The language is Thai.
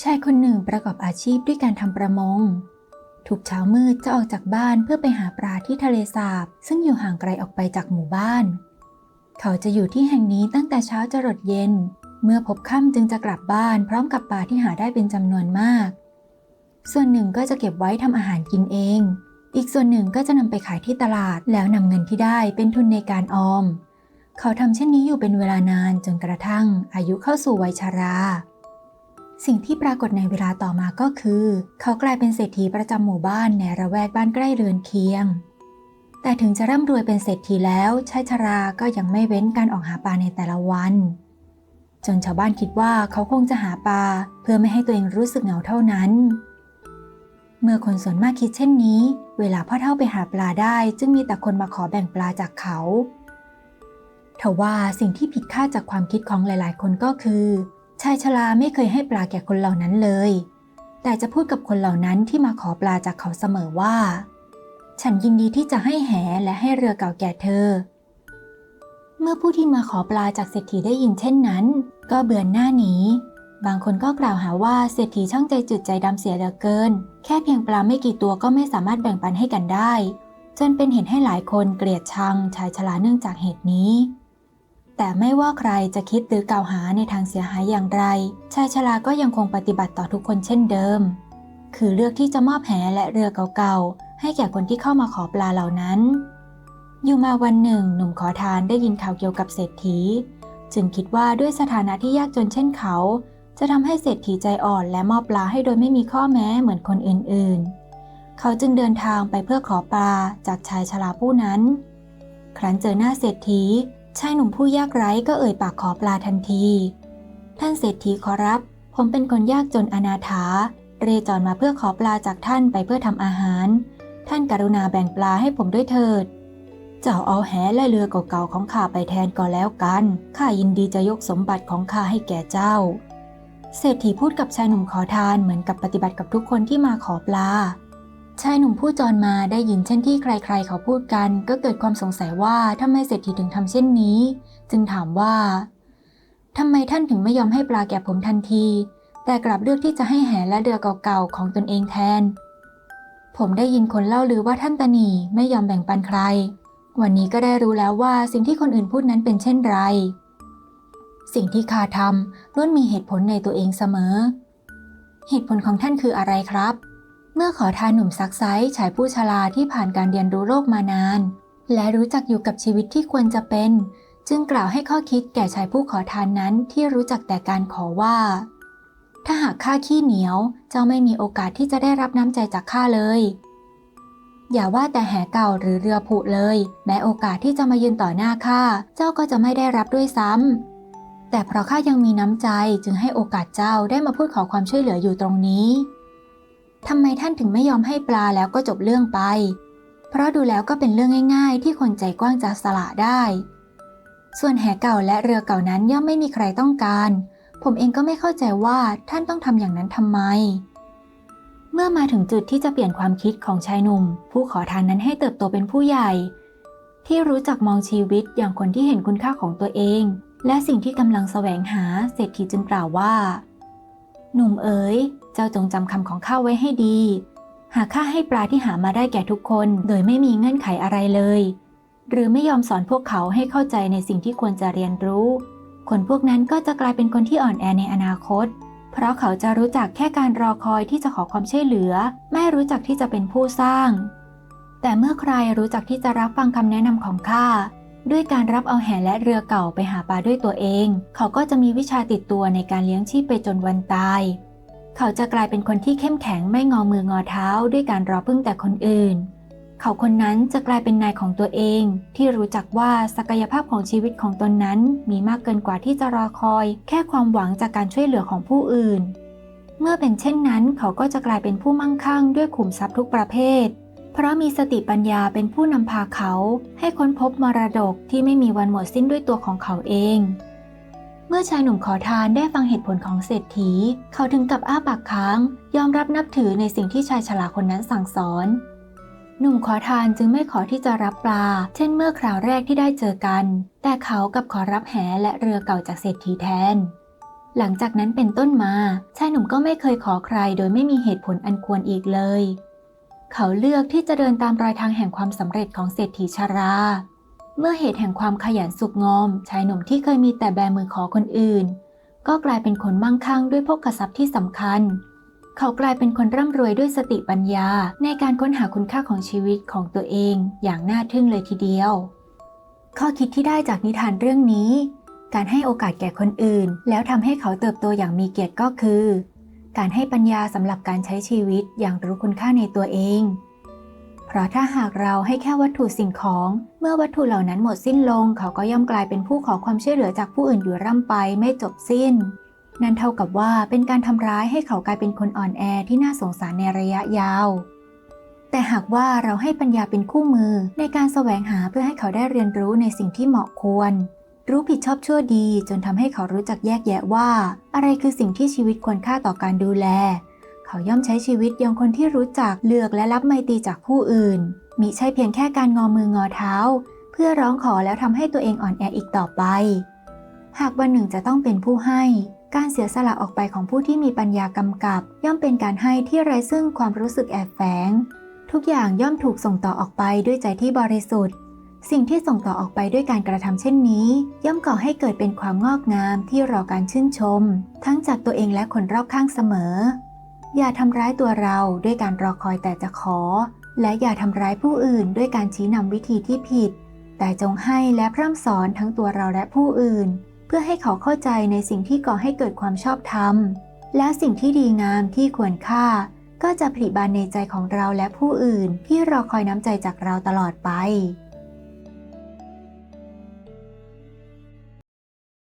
ชายคนหนึ่งประกอบอาชีพด้วยการทำประมง ทุกเช้ามืดจะออกจากบ้านเพื่อไปหาปลาที่ทะเลสาบ ซึ่งอยู่ห่างไกลออกไปจากหมู่บ้าน เขาจะอยู่ที่แห่งนี้ตั้งแต่เช้าจรดเย็น เมื่อพบค่ำจึงจะกลับบ้านพร้อมกับปลาที่หาได้เป็นจำนวนมาก ส่วนหนึ่งก็จะเก็บไว้ทำอาหารกินเอง อีกส่วนหนึ่งก็จะนำไปขายที่ตลาดแล้วนำเงินที่ได้เป็นทุนในการออม เขาทำเช่นนี้อยู่เป็นเวลานานจนกระทั่งอายุเข้าสู่วัยชารา สิ่งที่ปรากฏในเวลาต่อมาก็คือ เขากลายเป็นเศรษฐีประจำหมู่บ้านในระแวกบ้านใกล้เรือนเคียง แต่ถึงจะร่ำรวยเป็นเศรษฐีแล้วชายชราก็ยังไม่เว้นการออกหาปลาในแต่ละวัน จนชาวบ้านคิดว่าเขาคงจะหาปลาเพื่อไม่ให้ตัวเองรู้สึกเหงาเท่านั้น เมื่อคนส่วนมากคิดเช่นนี้ เวลาพ่อเท่าไปหาปลาได้ จึงมีแต่คนมาขอแบ่งปลาจากเขาทว่าสิ่งที่ผิดคาดจากความคิดของหลาย ๆ คนก็คือ ชายชราไม่เคยให้ปลาแก่คนเหล่านั้นเลย แต่จะพูดกับคนเหล่านั้นที่มาขอปลาจากเขาเสมอว่า ฉันยินดีที่จะให้แหและให้เรือเก่าแก่เธอ เมื่อผู้ที่มาขอปลาจากเศรษฐีได้ยินเช่นนั้น ก็เบือนหน้าหนี บางคนก็กล่าวหาว่าเศรษฐีช่างใจจืดใจดำเสียเหลือเกิน แค่เพียงปลาไม่กี่ตัวก็ไม่สามารถแบ่งปันให้กันได้ จนเป็นเหตุให้หลายคนเกลียดชังชายชราเนื่องจากเหตุนี้ แต่ไม่ว่าใครจะคิดหรือกล่าวหาในทางเสียหายอย่างไร ชายชราก็ยังคงปฏิบัติต่อทุกคนเช่นเดิม คือเลือกที่จะมอบแหและเรือเก่าๆ ให้แก่คนที่เข้ามาขอปลาเหล่านั้น อยู่มาวันหนึ่ง หนุ่มขอทานได้ยินข่าวเกี่ยวกับเศรษฐี จึงคิดว่าด้วยสถานะที่ยากจนเช่นเขา จะทำให้เศรษฐีใจอ่อนและมอบปลาให้โดยไม่มีข้อแม้เหมือนคนอื่นๆ เขาจึงเดินทางไปเพื่อขอปลาจากชายชราผู้นั้น ครั้นเจอหน้าเศรษฐี ชายหนุ่มผู้ยากไร้ก็เอ่ยปากขอปลาทันที ท่านเศรษฐีขอรับ ผมเป็นคนยากจนอนาถา เรจรมาเพื่อขอปลาจากท่านไปเพื่อทำอาหาร ท่านกรุณาแบ่งปลาให้ผมด้วยเถิด เจ้าเอาแหและเรือเก่าๆของข้าไปแทนก็แล้วกัน ข้ายินดีจะยกสมบัติของข้าให้แก่เจ้า เศรษฐีพูดกับชายหนุ่มขอทานเหมือนกับปฏิบัติกับทุกคนที่มาขอปลา ชายหนุ่มผู้จรมาได้ยินเช่นที่ใครๆ เขาพูดกัน ก็เกิดความสงสัยว่าทำไมเศรษฐีถึงทำเช่นนี้ จึงถามว่าทำไมท่านถึงไม่ยอมให้ปลาแก่ผมทันที แต่กลับเลือกที่จะให้แหและเรือเก่าๆของตนเองแทน ผมได้ยินคนเล่าลือว่าท่านตนีไม่ยอมแบ่งปันใคร วันนี้ก็ได้รู้แล้วว่าสิ่งที่คนอื่นพูดนั้นเป็นเช่นไร สิ่งที่ข้าทำล้วนมีเหตุผลในตัวเองเสมอ เหตุผลของท่านคืออะไรครับ เมื่อขอทานหนุ่มซักไซชายผู้ชราที่ผ่านการเรียนรู้โลกมานาน และรู้จักอยู่กับชีวิตที่ควรจะเป็น จึงกล่าวให้ข้อคิดแก่ชายผู้ขอทานนั้นที่รู้จักแต่การขอว่า ถ้าหากข้าขี้เหนียว เจ้าไม่มีโอกาสที่จะได้รับน้ำใจจากข้าเลย อย่าว่าแต่แหเก่าหรือเรือผุเลย แม้โอกาสที่จะมายืนต่อหน้าข้าเจ้าก็จะไม่ได้รับด้วยซ้ำแต่เพราะข้ายังมีน้ำใจจึงให้โอกาสเจ้าได้มาพูดขอความช่วยเหลืออยู่ตรงนี้ ทำไมท่านถึงไม่ยอมให้ปลาแล้วก็จบเรื่องไป เพราะดูแล้วก็เป็นเรื่องง่ายๆ ที่คนใจกว้างจะสละได้ ส่วนแหเก่าและเรือเก่านั้นย่อมไม่มีใครต้องการ ผมเองก็ไม่เข้าใจว่าท่านต้องทำอย่างนั้นทำไม เมื่อมาถึงจุดที่จะเปลี่ยนความคิดของชายหนุ่ม ผู้ขอทานนั้นให้เติบโตเป็นผู้ใหญ่ ที่รู้จักมองชีวิตอย่างคนที่เห็นคุณค่าของตัวเอง และสิ่งที่กำลังแสวงหาเศรษฐีจึงกล่าวว่า หนุ่มเอ๋ย เจ้าจงจำคำของข้าไว้ให้ดี หากข้าให้ปลาที่หามาได้แก่ทุกคนโดยไม่มีเงื่อนไขอะไรเลย หรือไม่ยอมสอนพวกเขาให้เข้าใจในสิ่งที่ควรจะเรียนรู้ คนพวกนั้นก็จะกลายเป็นคนที่อ่อนแอในอนาคต เพราะเขาจะรู้จักแค่การรอคอยที่จะขอความช่วยเหลือ ไม่รู้จักที่จะเป็นผู้สร้าง แต่เมื่อใครรู้จักที่จะรับฟังคำแนะนำของข้าด้วยการรับเอาแหและเรือเก่าไปหาปลาด้วยตัวเอง เขาก็จะมีวิชาติดตัวในการเลี้ยงชีพไปจนวันตาย เขาจะกลายเป็นคนที่เข้มแข็งไม่งอมืองอเท้าด้วยการรอพึ่งแต่คนอื่น เขาคนนั้นจะกลายเป็นนายของตัวเอง ที่รู้จักว่าศักยภาพของชีวิตของตนนั้นมีมากเกินกว่าที่จะรอคอย แค่ความหวังจากการช่วยเหลือของผู้อื่น เมื่อเป็นเช่นนั้น เขาก็จะกลายเป็นผู้มั่งคั่งด้วยขุมทรัพย์ทุกประเภท เพราะมีสติปัญญาเป็นผู้นำพาเขา ให้ค้นพบมรดกที่ไม่มีวันหมดสิ้นด้วยตัวของเขาเอง มื่อชายหนุ่มขอทานได้ฟังเหตุผลของเศรษฐี เขาถึงกับอ้าปากค้าง ยอมรับนับถือในสิ่งที่ชายฉลาดคนนั้นสั่งสอน หนุ่มขอทานจึงไม่ขอที่จะรับปลา เช่นเมื่อคราวแรกที่ได้เจอกัน แต่เขากับขอรับแหและเรือเก่าจากเศรษฐีแทน หลังจากนั้นเป็นต้นมา ชายหนุ่มก็ไม่เคยขอใครโดยไม่มีเหตุผลอันควรอีกเลย เขาเลือกที่จะเดินตามรอยทางแห่งความสำเร็จของเศรษฐีชรา เมื่อเหตุแห่งความขยันสุกงอม ชายหนุ่มที่เคยมีแต่แบมือขอคนอื่น ก็กลายเป็นคนมั่งคั่งด้วยพกทรัพย์ที่สำคัญ เขากลายเป็นคนร่ำรวยด้วยสติปัญญา ในการค้นหาคุณค่าของชีวิตของตัวเองอย่างน่าทึ่งเลยทีเดียว ข้อคิดที่ได้จากนิทานเรื่องนี้ การให้โอกาสแก่คนอื่น แล้วทำให้เขาเติบโตอย่างมีเกียรติก็คือ การให้ปัญญาสำหรับการใช้ชีวิตอย่างรู้คุณค่าในตัวเอง เพราะถ้าหากเราให้แค่วัตถุสิ่งของ เมื่อวัตถุเหล่านั้นหมดสิ้นลง เขาก็ย่อมกลายเป็นผู้ขอความช่วยเหลือจากผู้อื่นอยู่ร่ำไปไม่จบสิ้น นั่นเท่ากับว่าเป็นการทำร้ายให้เขากลายเป็นคนอ่อนแอที่น่าสงสารในระยะยาว แต่หากว่าเราให้ปัญญาเป็นคู่มือในการแสวงหาเพื่อให้เขาได้เรียนรู้ในสิ่งที่เหมาะควร รู้ผิดชอบชั่วดีจนทำให้เขารู้จักแยกแยะว่า อะไรคือสิ่งที่ชีวิตควรค่าต่อการดูแล เขาย่อมใช้ชีวิตย่างคนที่รู้จักเลือกและรับไมตรีจากผู้อื่น มิใช่เพียงแค่การงอมืองอเท้า เพื่อร้องขอแล้วทำให้ตัวเองอ่อนแออีกต่อไป หากวันหนึ่งจะต้องเป็นผู้ให้ การเสียสละออกไปของผู้ที่มีปัญญากำกับ ย่อมเป็นการให้ที่ไร้ซึ่งความรู้สึกแอบแฝง ทุกอย่างย่อมถูกส่งต่อออกไปด้วยใจที่บริสุทธิ์ สิ่งที่ส่งต่อออกไปด้วยการกระทำเช่นนี้ ย่อมก่อให้เกิดเป็นความงอกงามที่รอการชื่นชม ทั้งจากตัวเองและคนรอบข้างเสมอ อย่าทำร้ายตัวเราด้วยการรอคอยแต่จะขอ และอย่าทำร้ายผู้อื่นด้วยการชี้นำวิธีที่ผิด แต่จงให้และพร่ำสอนทั้งตัวเราและผู้อื่น เพื่อให้เขาเข้าใจในสิ่งที่ก่อให้เกิดความชอบธรรม และสิ่งที่ดีงามที่ควรค่า ก็จะผลิบานในใจของเราและผู้อื่นที่รอคอยน้ำใจจากเราตลอดไป